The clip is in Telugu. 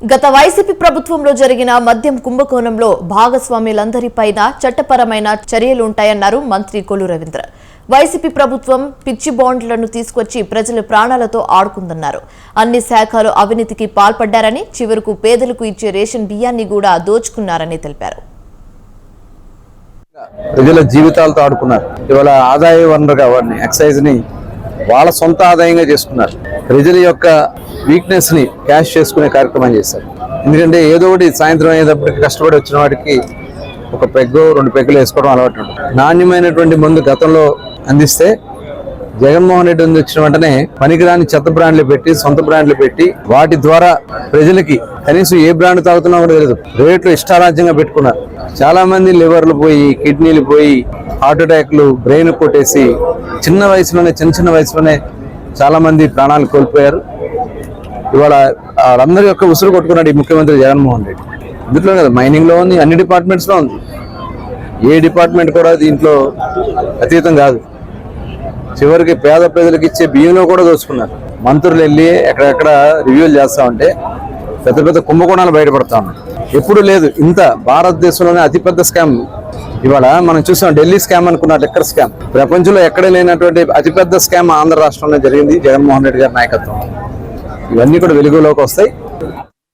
గత వైసీపీ ప్రభుత్వంలో జరిగిన మద్యం కుంభకోణంలో భాగస్వాములందరిపైన చట్టపరమైన చర్యలుంటాయన్నారు మంత్రి కొల్లు రవీంద్ర. వైసీపీ ప్రభుత్వం పిచ్చి బాండ్లను తీసుకొచ్చి ప్రజల ప్రాణాలతో ఆడుకుందన్నారు. అన్ని శాఖలు అవినీతికి పాల్పడ్డారని చివరకు పేదలకు ఇచ్చే రేషన్ బియ్యాన్ని కూడా దోచుకున్నారని తెలిపారు. ప్రజల జీవితాలతో ఆడుకున్నారు. ఇవాళ ఆదాయ వనరుగా వాడిని ఎక్సైజ్ని వాళ్ళ సొంత ఆదాయంగా చేసుకున్నారు. ప్రజల యొక్క వీక్నెస్ని క్యాష్ చేసుకునే కార్యక్రమం చేశారు. ఎందుకంటే ఏదో ఒకటి సాయంత్రం అయ్యేటప్పటికి కష్టపడి వచ్చిన వాడికి ఒక పెగ్గు రెండు పెగ్గులు వేసుకోవడం అలవాటు ఉంటుంది. నాణ్యమైనటువంటి మందు గతంలో అందిస్తే జగన్మోహన్ రెడ్డి ఉంది వచ్చిన వెంటనే పనికిరాని చెత్త బ్రాండ్లు పెట్టి సొంత బ్రాండ్లు పెట్టి వాటి ద్వారా ప్రజలకి కనీసం ఏ బ్రాండ్ తాగుతున్నా కూడా తెలియదు. రేట్లు ఇష్టారాజ్యంగా పెట్టుకున్నారు. చాలా మంది లివర్లు పోయి కిడ్నీలు పోయి హార్ట్ అటాక్లు బ్రెయిన్ కొట్టేసి చిన్న వయసులోనే చిన్న చిన్న వయసులోనే చాలామంది ప్రాణాలు కోల్పోయారు. ఇవాళ వాళ్ళందరి యొక్క ఉసురు కొట్టుకున్నాడు ఈ ముఖ్యమంత్రి జగన్మోహన్ రెడ్డి. ఇందులో కదా మైనింగ్లో ఉంది అన్ని డిపార్ట్మెంట్స్లో ఉంది. ఏ డిపార్ట్మెంట్ కూడా దీంట్లో అతీతం కాదు. చివరికి పేద ప్రజలకు ఇచ్చే బియ్యంలో కూడా దోచుకున్నారు. మంత్రులు వెళ్ళి ఎక్కడెక్కడ రివ్యూలు చేస్తూ ఉంటే పెద్ద పెద్ద కుంభకోణాలు బయటపడతా ఉన్నాయి ఎప్పుడు లేదు ఇంత భారతదేశంలోనే అతిపెద్ద స్కామ్. ఇవాళ మనం చూసాం ఢిల్లీ స్కామ్ అనుకున్న లిక్కర్ స్కామ్. ప్రపంచంలో ఎక్కడ లేనటువంటి అతిపెద్ద స్కామ్ ఆంధ్ర రాష్ట్రంలో జరిగింది జగన్మోహన్ రెడ్డి గారి నాయకత్వం. ఇవన్నీ కూడా వెలుగులోకి వస్తాయి.